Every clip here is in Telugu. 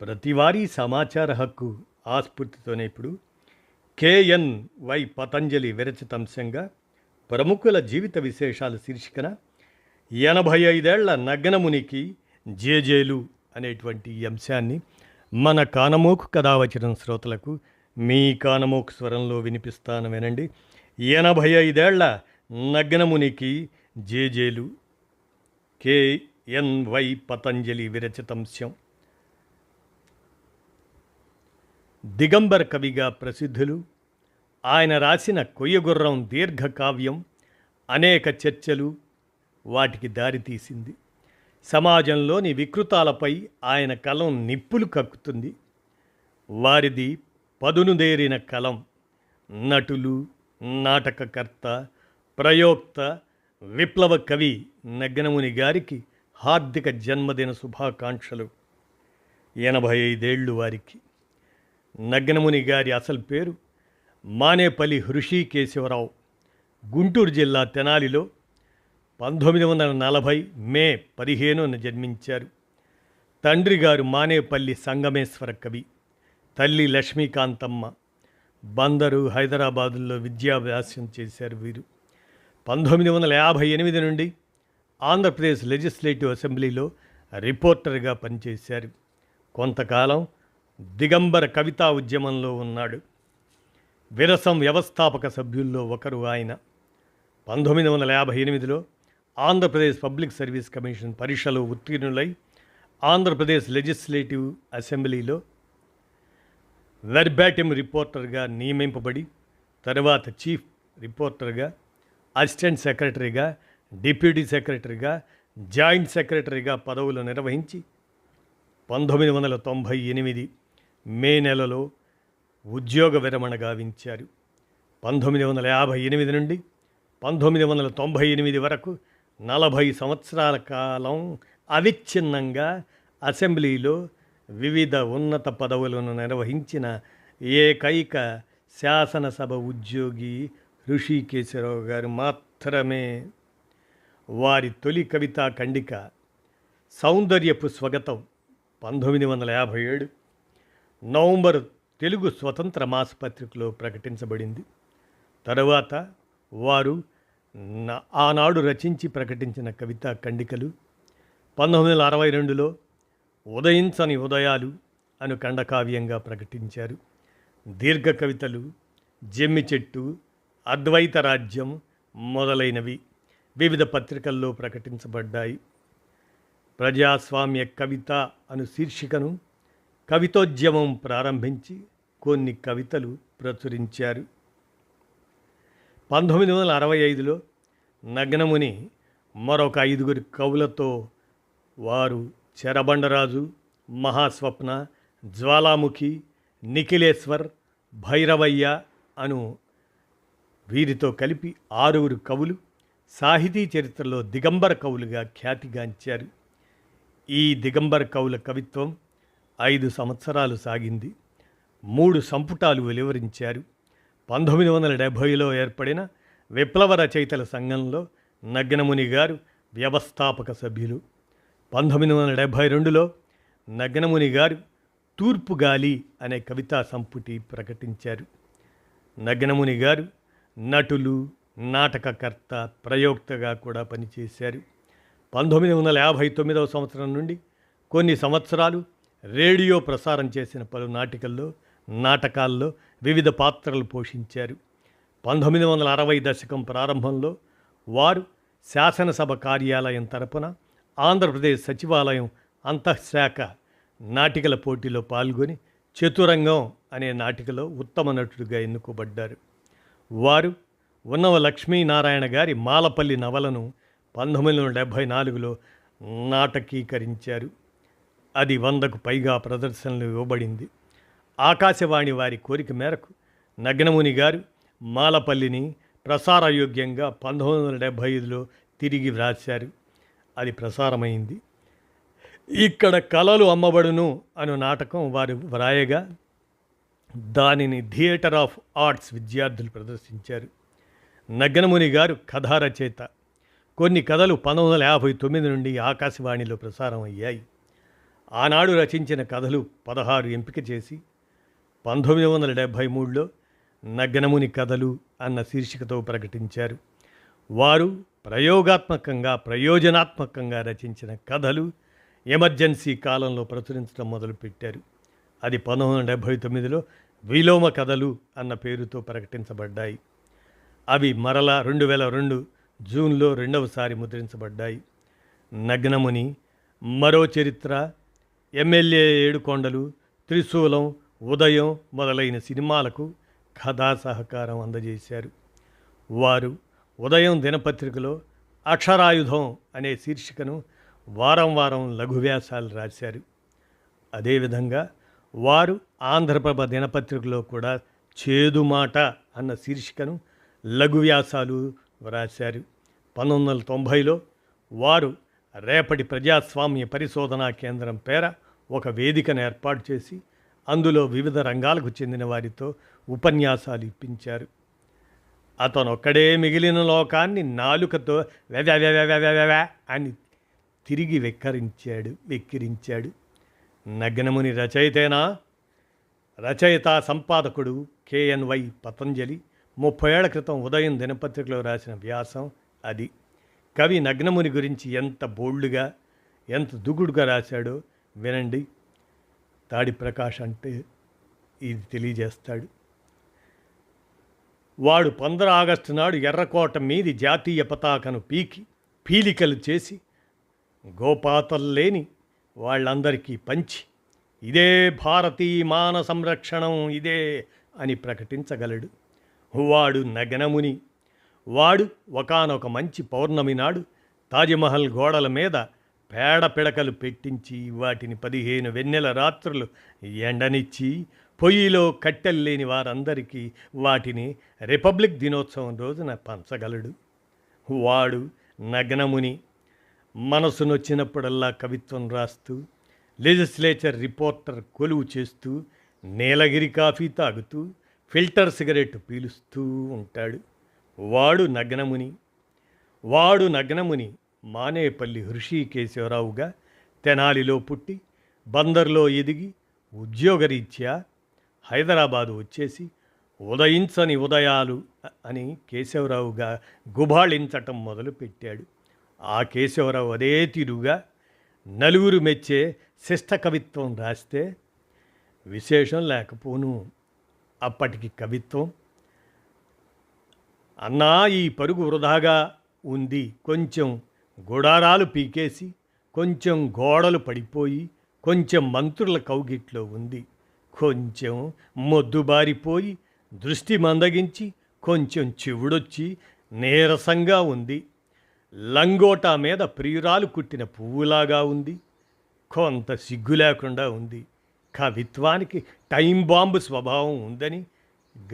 ప్రతివారీ సమాచార హక్కు ఆస్ఫూర్తితోనే ఇప్పుడు కేఎన్ వై పతంజలి విరచితంశంగా ప్రముఖుల జీవిత విశేషాల శీర్షికన ఎనభై ఐదేళ్ళ నగ్నమునికి జేజేలు అనేటువంటి ఈ అంశాన్ని మన కానమోకు కథావచనం శ్రోతలకు మీ కానమోకు స్వరంలో వినిపిస్తాను వినండి. ఎనభై ఐదేళ్ళ నగ్నమునికి జేజేలు కేఎన్వై పతంజలి విరచితంశం దిగంబర కవిగా ప్రసిద్ధులు. ఆయన రాసిన కొయ్యగుర్రం దీర్ఘకావ్యం అనేక చర్చలు వాటికి దారితీసింది. సమాజంలోని వికృతాలపై ఆయన కలం నిప్పులు కక్కుతుంది. వారిది పదునుదేరిన కలం. నటులు నాటకకర్త ప్రయోక్త విప్లవ కవి నగ్నముని గారికి హార్దిక జన్మదిన శుభాకాంక్షలు. ఎనభై ఐదేళ్ళు వారికి. నగ్నముని గారి అసలు పేరు మానేపల్లి హృషికేశవరావు. గుంటూరు జిల్లా తెనాలిలో పంతొమ్మిది వందల నలభై మే పదిహేనున జన్మించారు. తండ్రి గారు మానేపల్లి సంగమేశ్వర కవి తల్లి లక్ష్మీకాంతమ్మ బందరు హైదరాబాదుల్లో విద్యాభ్యాసం చేశారు వీరు. పంతొమ్మిది వందల యాభై ఎనిమిది నుండి ఆంధ్రప్రదేశ్ లెజిస్లేటివ్ అసెంబ్లీలో రిపోర్టర్గా పనిచేశారు. కొంతకాలం దిగంబర కవితా ఉద్యమంలో ఉన్నాడు. విరసం వ్యవస్థాపక సభ్యుల్లో ఒకరు ఆయన. పంతొమ్మిది వందల యాభై ఎనిమిదిలో ఆంధ్రప్రదేశ్ పబ్లిక్ సర్వీస్ కమిషన్ పరీక్షలో ఉత్తీర్ణులై ఆంధ్రప్రదేశ్ లెజిస్లేటివ్ అసెంబ్లీలో వెర్బాటిం రిపోర్టర్గా నియమింపబడి తర్వాత చీఫ్ రిపోర్టర్గా అసిస్టెంట్ సెక్రటరీగా డిప్యూటీ సెక్రటరీగా జాయింట్ సెక్రటరీగా పదవులు నిర్వహించి పంతొమ్మిది వందల తొంభై ఎనిమిది మే నెలలో ఉద్యోగ విరమణ గావించారు. పంతొమ్మిది వందల యాభై ఎనిమిది నుండి పంతొమ్మిది వందల తొంభై ఎనిమిది వరకు నలభై సంవత్సరాల కాలం అవిచ్ఛిన్నంగా అసెంబ్లీలో వివిధ ఉన్నత పదవులను నిర్వహించిన ఏకైక శాసనసభ ఉద్యోగి ఋషికేశ్వరరావు గారు మాత్రమే. వారి తొలి కవితా ఖండిక సౌందర్యపు స్వగతం పంతొమ్మిది వందల యాభై ఏడు. నవంబర్ తెలుగు స్వతంత్ర మాసపత్రికలో ప్రకటించబడింది. తరువాత వారు ఆనాడు రచించి ప్రకటించిన కవితా ఖండికలు పంతొమ్మిది వందల అరవై రెండులో ఉదయించని ఉదయాలు అను ఖండకావ్యంగా ప్రకటించారు. దీర్ఘ కవితలు జమ్మి చెట్టు అద్వైత రాజ్యం మొదలైనవి వివిధ పత్రికల్లో ప్రకటించబడ్డాయి. ప్రజాస్వామ్య కవిత అను శీర్షికను కవితోద్యమం ప్రారంభించి కొన్ని కవితలు ప్రచురించారు. పంతొమ్మిది వందల అరవై ఐదులో నగ్నముని మరొక ఐదుగురి కవులతో వారు చెరబండరాజు మహాస్వప్న జ్వాలాముఖి నిఖిలేశ్వర్ భైరవయ్య అను వీరితో కలిపి ఆరుగురు కవులు సాహితీ చరిత్రలో దిగంబర కవులుగా ఖ్యాతిగాంచారు ఈ దిగంబర కవుల కవిత్వం ఐదు సంవత్సరాలు సాగింది. మూడు సంపుటాలు వెలువరించారు. పంతొమ్మిది వందల డెబ్భైలో ఏర్పడిన విప్లవ రచయితల సంఘంలో నగ్నముని గారు వ్యవస్థాపక సభ్యులు. పంతొమ్మిది వందల డెబ్భై రెండులో నగ్నముని గారు తూర్పు గాలి అనే కవితా సంపుటి ప్రకటించారు. నగ్నముని గారు నటులు నాటకకర్త ప్రయోక్తగా కూడా పనిచేశారు. పంతొమ్మిది వందల యాభై తొమ్మిదవ సంవత్సరం నుండి కొన్ని సంవత్సరాలు రేడియో ప్రసారం చేసిన పలు నాటికల్లో నాటకాల్లో వివిధ పాత్రలు పోషించారు. పంతొమ్మిది వందల అరవై దశకం ప్రారంభంలో వారు శాసనసభ కార్యాలయం తరపున ఆంధ్రప్రదేశ్ సచివాలయం అంతఃశాఖ నాటికల పోటీలో పాల్గొని చతురంగం అనే నాటికలో ఉత్తమ నటుడిగా ఎన్నుకోబడ్డారు. వారు ఉన్నవ లక్ష్మీనారాయణ గారి మాలపల్లి నవలను పంతొమ్మిది వందల డెబ్భై నాలుగులో నాటకీకరించారు. అది వందకు పైగా ప్రదర్శనలు ఇవ్వబడింది. ఆకాశవాణి వారి కోరిక మేరకు నగ్నముని గారు మాలపల్లిని ప్రసారయోగ్యంగా పంతొమ్మిది వందల డెబ్భై ఐదులో తిరిగి వ్రాశారు. అది ప్రసారమైంది. ఇక్కడ కళలు అమ్మబడును అను నాటకం వారు వ్రాయగా దానిని థియేటర్ ఆఫ్ ఆర్ట్స్ విద్యార్థులు ప్రదర్శించారు. నగ్నముని గారు కథా కొన్ని కథలు పంతొమ్మిది వందల యాభై తొమ్మిది నుండి ఆకాశవాణిలో ప్రసారం అయ్యాయి ఆనాడు రచించిన కథలు పదహారు ఎంపిక చేసి పంతొమ్మిది వందల డెబ్భై మూడులో నగ్నముని కథలు అన్న శీర్షికతో ప్రకటించారు. వారు ప్రయోగాత్మకంగా ప్రయోజనాత్మకంగా రచించిన కథలు ఎమర్జెన్సీ కాలంలో ప్రచురించడం మొదలుపెట్టారు. అది పంతొమ్మిది వందల డెబ్భై తొమ్మిదిలో విలోమ కథలు అన్న పేరుతో ప్రకటించబడ్డాయి. అవి మరలా రెండు వేల రెండు జూన్లో రెండవసారి ముద్రించబడ్డాయి. నగ్నముని మరో చరిత్ర ఎమ్మెల్యే ఏడుకొండలు త్రిశూలం ఉదయం మొదలైన సినిమాలకు కథా సహకారం అందజేశారు. వారు ఉదయం దినపత్రికలో అక్షరాయుధం అనే శీర్షికను వారం వారం లఘువ్యాసాలు రాశారు. అదేవిధంగా వారు ఆంధ్రప్రభ దినపత్రికలో కూడా చేదు మాట అన్న శీర్షికను లఘువ్యాసాలు వ్రాశారు. పంతొమ్మిది వందల తొంభైలో వారు రేపటి ప్రజాస్వామ్య పరిశోధనా కేంద్రం పేర ఒక వేదికను ఏర్పాటు చేసి అందులో వివిధ రంగాలకు చెందిన వారితో ఉపన్యాసాలు ఇప్పించారు. అతను ఒక్కడే మిగిలిన లోకాన్ని నాలుకతో వెవెవెవెవెవెవె అని తిరిగి వెక్కరించాడు వెక్కిరించాడు. నగ్నముని రచయితేనా? రచయిత సంపాదకుడు కేఎన్వై పతంజలి. ముప్పై ఏళ్ళ క్రితం ఉదయం దినపత్రికలో రాసిన వ్యాసం అది. కవి నగ్నముని గురించి ఎంత బోల్డ్గా ఎంత దుగుడుగా రాశాడో వినండి. తాడి ప్రకాష్ అంటే ఇది తెలియజేస్తాడు. వాడు పంద్ర ఆగస్టు నాడు ఎర్రకోట మీది జాతీయ పతాకను పీకి పీలికలు చేసి గోపాతల్లేని వాళ్ళందరికీ పంచి ఇదే భారతీయ మాన సంరక్షణం ఇదే అని ప్రకటించగలడు. వాడు నగనముని వాడు ఒకానొక మంచి పౌర్ణమి నాడు తాజ్మహల్ గోడల మీద పేడ పిడకలు పెట్టించి వాటిని పదిహేను వెన్నెల రాత్రులు ఎండనిచ్చి పొయ్యిలో కట్టెలు లేని వారందరికీ వాటిని రిపబ్లిక్ దినోత్సవం రోజున పంచగలడు. వాడు నగ్నముని మనసునొచ్చినప్పుడల్లా కవిత్వం రాస్తూ లెజిస్లేచర్ రిపోర్టర్ కొలువు చేస్తూ నీలగిరి కాఫీ తాగుతూ ఫిల్టర్ సిగరెట్ పీలుస్తూ ఉంటాడు. వాడు నగ్నముని వాడు నగ్నముని మానేపల్లి హృషికేశ్వరరావుగా తెనాలిలో పుట్టి బందర్లో ఎదిగి ఉద్యోగరీత్యా హైదరాబాదు వచ్చేసి ఉదయించని ఉదయాలు అని కేశవరావుగా గుబాళించటం మొదలుపెట్టాడు ఆ కేశవరావు అదే తీరుగా నలుగురు మెచ్చే శిష్ట కవిత్వం రాస్తే విశేషం లేకపోను. అప్పటికి కవిత్వం అన్నా ఈ పరుగు వృధాగా ఉంది. కొంచెం గుడారాలు పీకేసి కొంచెం గోడలు పడిపోయి కొంచెం మంత్రుల కౌగిట్లో ఉంది. కొంచెం మొద్దుబారిపోయి దృష్టి మందగించి కొంచెం చెవుడొచ్చి నీరసంగా ఉంది. లంగోటా మీద ప్రియురాలు కుట్టిన పువ్వులాగా ఉంది. కొంత సిగ్గు లేకుండా ఉంది. కవిత్వానికి టైం బాంబు స్వభావం ఉందని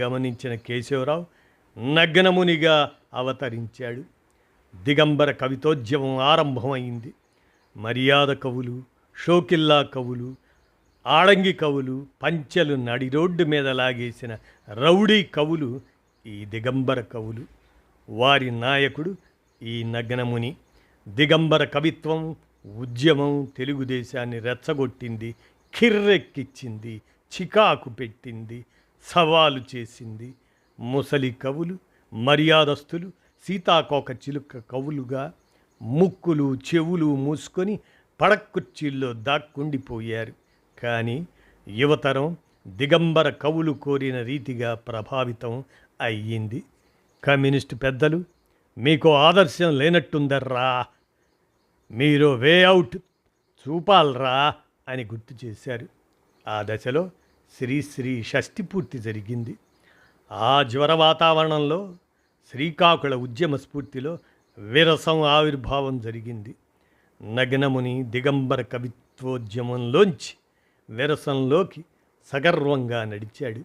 గమనించిన కేశవరావు నగ్నమునిగా అవతరించాడు. దిగంబర కవితోద్యమం ఆరంభమైంది. మర్యాద కవులు షోకిల్లా కవులు ఆడంగి కవులు పంచెలు నడి రోడ్డు మీద లాగేసిన రౌడీ కవులు ఈ దిగంబర కవులు. వారి నాయకుడు ఈ నగ్నముని. దిగంబర కవిత్వం ఉద్యమం తెలుగుదేశాన్ని రెచ్చగొట్టింది కిర్రెక్కిచ్చింది చికాకు పెట్టింది సవాలు చేసింది ముసలి కవులు మర్యాదస్తులు సీతాకోక చిలుక కవులుగా ముక్కులు చెవులు మూసుకొని పడక్కుర్చీల్లో దాక్కుండిపోయారు. కానీ యువతరం దిగంబర కవులు కోరిన రీతిగా ప్రభావితం అయ్యింది. కమ్యూనిస్టు పెద్దలు మీకు ఆదర్శం లేనట్టుందర్రా మీరు వే అవుట్ చూపాలరా అని గుర్తు చేశారు. ఆ దశలో శ్రీశ్రీ షష్ఠి పూర్తి జరిగింది. ఆ జ్వర వాతావరణంలో శ్రీకాకుళ ఉద్యమ స్ఫూర్తిలో విరసం ఆవిర్భావం జరిగింది. నగ్నముని దిగంబర కవిత్వోద్యమంలోంచి విరసంలోకి సగర్వంగా నడిచాడు.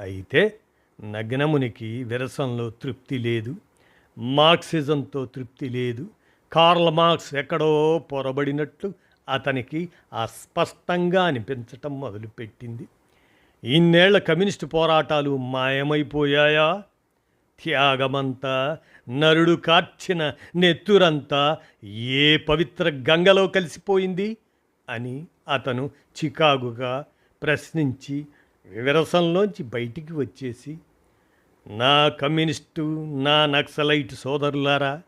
అయితే నగ్నమునికి విరసంలో తృప్తి లేదు. మార్క్సిజంతో తృప్తి లేదు. కార్ల్ మార్క్స్ ఎక్కడో పొరబడినట్లు అతనికి అస్పష్టంగా అనిపించటం మొదలుపెట్టింది. ఇన్నేళ్ళ కమ్యూనిస్టు పోరాటాలు మాయమైపోయాయా? త్యాగమంతా నరుడు కార్చిన నెత్తురంతా ఏ పవిత్ర గంగలో కలిసిపోయింది? అని అతను చికాగుగా ప్రశ్నించి విరసంలోంచి బయటికి వచ్చేసి నా కమ్యూనిస్టు నా నక్సలైట్ సోదరులారా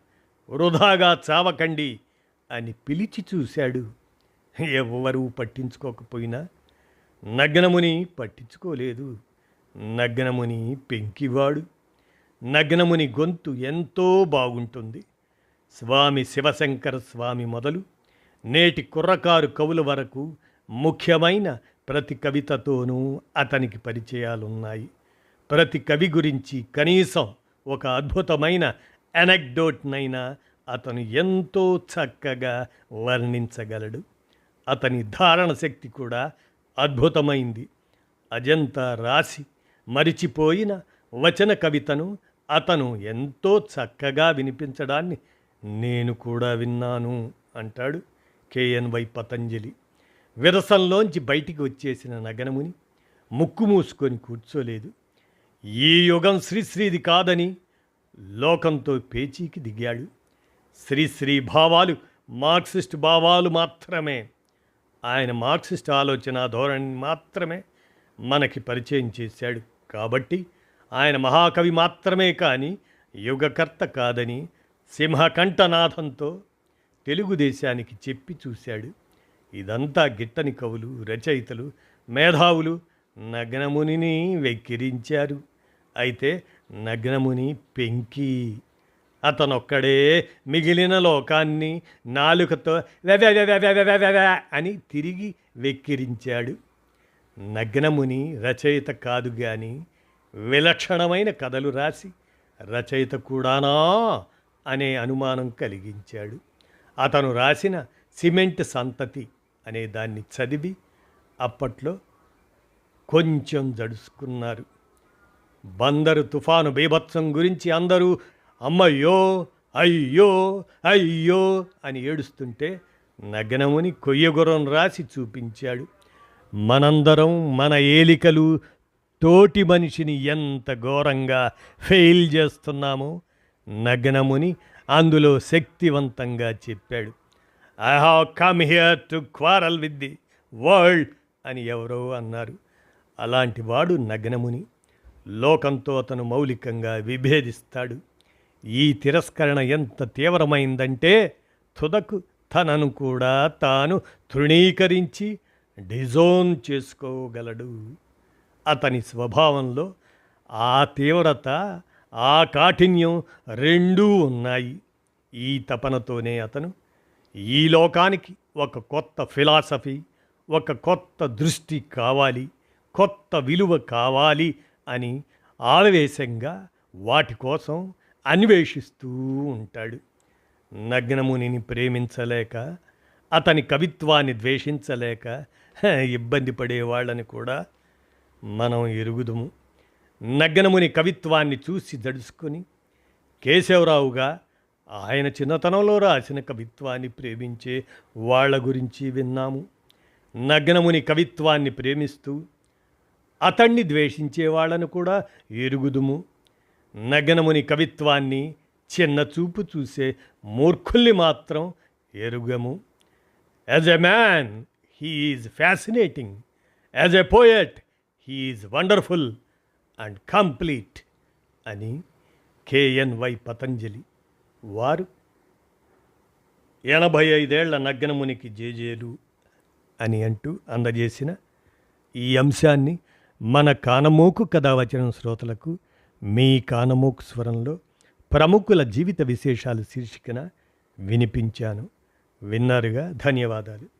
వృధాగా చావకండి అని పిలిచి చూశాడు. ఎవ్వరూ పట్టించుకోకపోయినా నగ్నముని పట్టించుకోలేదు. నగ్నముని పెంకివాడు. నగ్నముని గొంతు ఎంతో బాగుంటుంది. స్వామి శివశంకర స్వామి మొదలు నేటి కుర్రకారు కవుల వరకు ముఖ్యమైన ప్రతి కవితతోనూ అతనికి పరిచయాలున్నాయి. ప్రతి కవి గురించి కనీసం ఒక అద్భుతమైన ఎనక్డోట్నైనా అతను ఎంతో చక్కగా వర్ణించగలడు. అతని ధారణ శక్తి కూడా అద్భుతమైంది. అజంతా రాసి మరిచిపోయిన వచన కవితను అతను ఎంతో చక్కగా వినిపించడాన్ని నేను కూడా విన్నాను అంటాడు కేఎన్వై పతంజలి. విరసంలోంచి బయటికి వచ్చేసిన నగనముని ముక్కు మూసుకొని కూర్చోలేదు. ఈ యుగం శ్రీశ్రీది కాదని లోకంతో పేచీకి దిగాడు. శ్రీశ్రీ భావాలు మార్క్సిస్ట్ భావాలు మాత్రమే. ఆయన మార్క్సిస్ట్ ఆలోచన ధోరణి మాత్రమే మనకి పరిచయం చేశాడు. కాబట్టి ఆయన మహాకవి మాత్రమే కానీ యుగకర్త కాదని సింహకంఠనాథంతో తెలుగుదేశానికి చెప్పి చూశాడు. ఇదంతా గిట్టని కవులు రచయితలు మేధావులు నగ్నమునిని వెక్కిరించారు. అయితే నగ్నముని పెంకి అతనొక్కడే మిగిలిన లోకాన్ని నాలుకతో అని తిరిగి వెక్కిరించాడు. నగ్నముని రచయిత కాదు గాని విలక్షణమైన కథలు రాసి రచయిత కూడానా అనే అనుమానం కలిగించాడు. అతను రాసిన సిమెంట్ సంతతి అనే దాన్ని చదివి అప్పట్లో కొంచెం జడుసుకున్నారు. బందరు తుఫాను బీభత్సం గురించి అందరూ అమ్మయ్యో అయ్యో అయ్యో అని ఏడుస్తుంటే నగ్నముని కొయ్యగురం రాసి చూపించాడు. మనందరం మన ఏలికలు తోటి మనిషిని ఎంత ఘోరంగా ఫెయిల్ చేస్తున్నామో నగ్నముని అందులో శక్తివంతంగా చెప్పాడు. I have come here to quarrel with the world అని ఎవరో అన్నారు. అలాంటి వాడు నగ్నముని లోకంతో అతను మౌలికంగా విభేదిస్తాడు. ఈ తిరస్కరణ ఎంత తీవ్రమైందంటే తుదకు తనను కూడా తాను తృణీకరించి డిజోన్ చేసుకోగలడు. అతని స్వభావంలో ఆ తీవ్రత ఆ కాఠిన్యం రెండూ ఉన్నాయి. ఈ తపనతోనే అతను ఈ లోకానికి ఒక కొత్త ఫిలాసఫీ ఒక కొత్త దృష్టి కావాలి కొత్త విలువ కావాలి అని ఆవేశంగా వాటి కోసం అన్వేషిస్తూ ఉంటాడు. నగ్నమునిని ప్రేమించలేక అతని కవిత్వాన్ని ద్వేషించలేక ఇబ్బంది ఇబ్బంది పడేవాళ్ళని కూడా మనం ఎరుగుదుము. నగ్నముని కవిత్వాన్ని చూసి దడుచుకొని కేశవరావుగా ఆయన చిన్నతనంలో రాసిన కవిత్వాన్ని ప్రేమించే వాళ్ళ గురించి విన్నాము. నగ్నముని కవిత్వాన్ని ప్రేమిస్తూ అతన్ని ద్వేషించే వాళ్ళను కూడా ఎరుగుదుము. నగనముని కవిత్వాన్ని చిన్న చూపు చూసే మూర్ఖుల్ని మాత్రం ఎరుగము. As a man he is fascinating as a poet he is wonderful and complete అని కేఎన్వై పతంజలి వారు ఎనభై ఐదేళ్ళ నగ్నమునికి జేజేలు అని అంటూ అందజేసిన ఈ అంశాన్ని మన కానమోకు కథావచనం శ్రోతలకు మీ కానమోకు స్వరంలో ప్రముఖుల జీవిత విశేషాలు శీర్షికన వినిపించాను. విన్నారుగా? ధన్యవాదాలు.